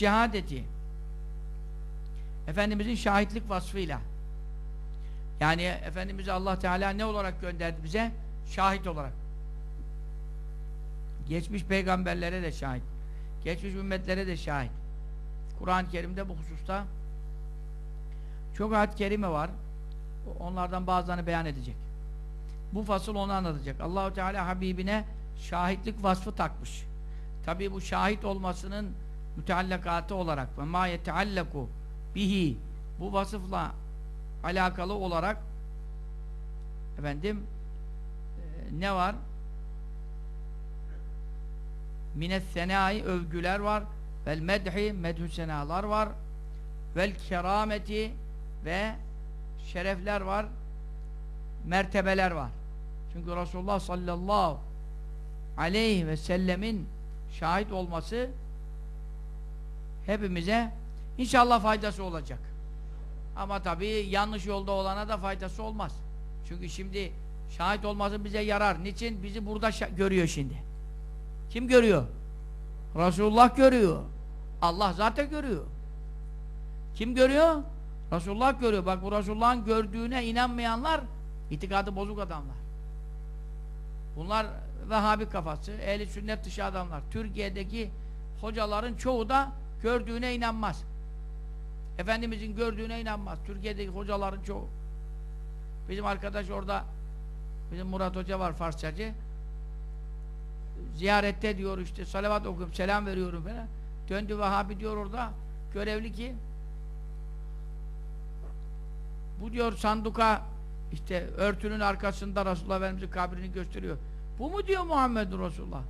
şehadeti Efendimizin şahitlik vasfıyla yani Efendimiz'i Allah Teala ne olarak gönderdi bize? Şahit olarak. Geçmiş peygamberlere de şahit. Geçmiş ümmetlere de şahit. Kur'an-ı Kerim'de bu hususta çok ayet-i kerime var. Onlardan bazılarını beyan edecek. Bu fasıl onu anlatacak. Allahu Teala Habibine şahitlik vasfı takmış. Tabi bu şahit olmasının müteallakatı olarak ve ma yeteallaku bihi bu vasıfla alakalı olarak efendim e, ne var? Minet senai övgüler var vel medhi medhü senalar var vel kerameti ve şerefler var mertebeler var. Çünkü Resulullah sallallahu aleyhi ve sellemin şahit olması hepimize inşallah faydası olacak. Ama tabii yanlış yolda olana da faydası olmaz. Çünkü şimdi şahit olması bize yarar. Niçin? Bizi burada görüyor şimdi. Kim görüyor? Resulullah görüyor. Allah zaten görüyor. Kim görüyor? Resulullah görüyor. Bak bu Resulullah'ın gördüğüne inanmayanlar itikadı bozuk adamlar. Bunlar Vehhabi kafası, ehli sünnet dışı adamlar. Türkiye'deki hocaların çoğu da gördüğüne inanmaz. Efendimizin gördüğüne inanmaz. Türkiye'deki hocaların çoğu. Bizim arkadaş orada bizim Murat Hoca var Farsçacı. Ziyarette diyor işte salavat okuyorum, selam veriyorum falan. Döndü Vehhabi diyor orada görevli ki bu diyor sanduka işte örtünün arkasında Resulullah Efendimiz'in kabrini gösteriyor. Bu mu diyor Muhammed Resulullah?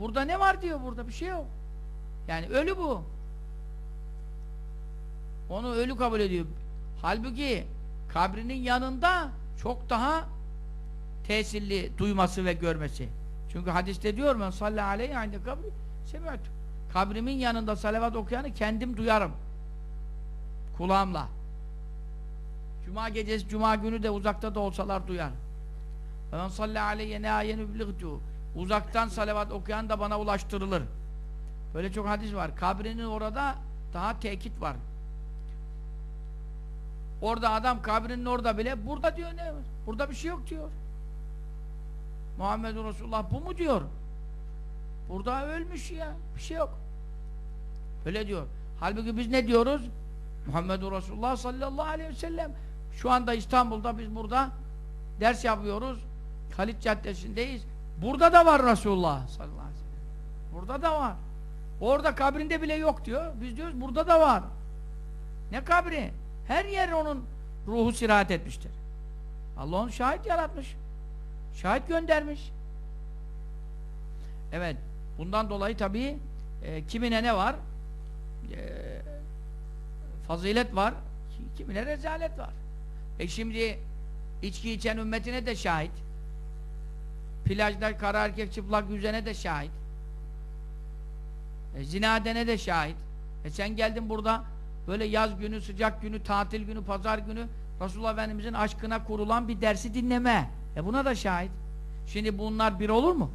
Burada ne var diyor burada bir şey yok. Yani ölü bu. Onu ölü kabul ediyor. Halbuki kabrinin yanında çok daha tesirli duyması ve görmesi. Çünkü hadiste diyor ben sallallahu aleyhi inde kabri semi'tu. Kabrimin yanında salavat okuyanı kendim duyarım. Kulağımla. Cuma gecesi, cuma günü de uzakta da olsalar duyar. Ben sallallahu aleyhi ne ayeni Uzaktan salavat okuyan da bana ulaştırılır. Böyle çok hadis var. Kabrinin orada daha tekit var. Orada adam kabrinin orada bile burada diyor ne? Burada bir şey yok diyor. Muhammed Resulullah bu mu diyor? Burada ölmüş ya. Bir şey yok. Öyle diyor. Halbuki biz ne diyoruz? Muhammed Resulullah sallallahu aleyhi ve sellem şu anda İstanbul'da biz burada ders yapıyoruz. Halit Caddesi'ndeyiz. Burada da var Resulullah sallallahu aleyhi ve sellem. Burada da var. Orada kabrinde bile yok diyor. Biz diyoruz burada da var. Ne kabri? Her yer onun ruhu sirahat etmiştir. Allah onu şahit yaratmış. Şahit göndermiş. Evet. Bundan dolayı tabii e, kimine ne var? E, fazilet var. Kimine rezalet var. E şimdi içki içen ümmetine de şahit. Plajda kara erkek çıplak yüzene de şahit. E, zinadene de şahit. E sen geldin burada böyle yaz günü, sıcak günü, tatil günü, pazar günü Resulullah Efendimizin aşkına kurulan bir dersi dinleme. E buna da şahit. Şimdi bunlar bir olur mu?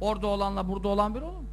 Orada olanla burada olan bir olur mu?